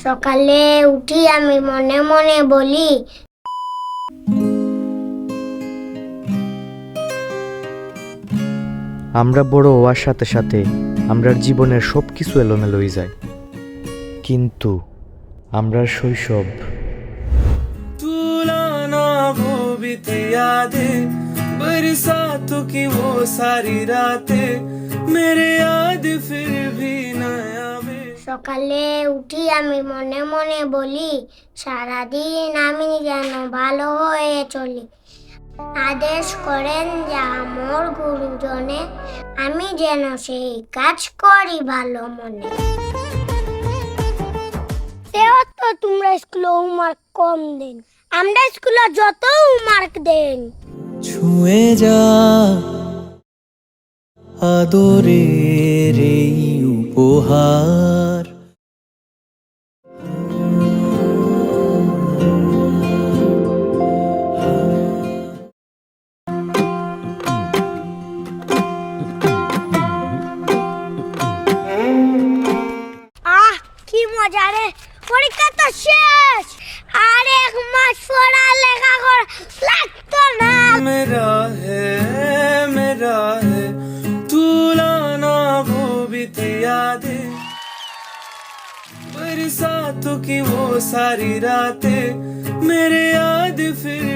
সকালে উঠি আমি মনে মনে বলি আমরা বড় হওয়ার সাথে সাথে আমরার জীবনের সব কিছু এলোমেলো হয়ে যায় কিন্তু আমরার শৈশব तुलाना वो बीती यादें बरसातों की वो सारी रातें मेरे याद फिर भी न आवे সকালে উঠি আমি মনে মনে বলি সারাদিন আমি যেন ভালো হয়ে চলি। আদেশ করেন যে আমার গুরুজনে আমি যেন সেই কাজ করি ভালো মনে। তেও তো তোমরা স্কুলে হোমওয়ার্ক কম দেন। আমরা স্কুলে যত হোমওয়ার্ক দেন। ছুঁয়ে যা আদরের এই উপহার। মজা রে পরীক্ষা তো শেষ আর এক মাস পড়া লেখা কর লাগতো না मेरा है मेरा है तू लाना वो बीती यादें बरसातों की वो सारी रातें मेरे याद फिर भी न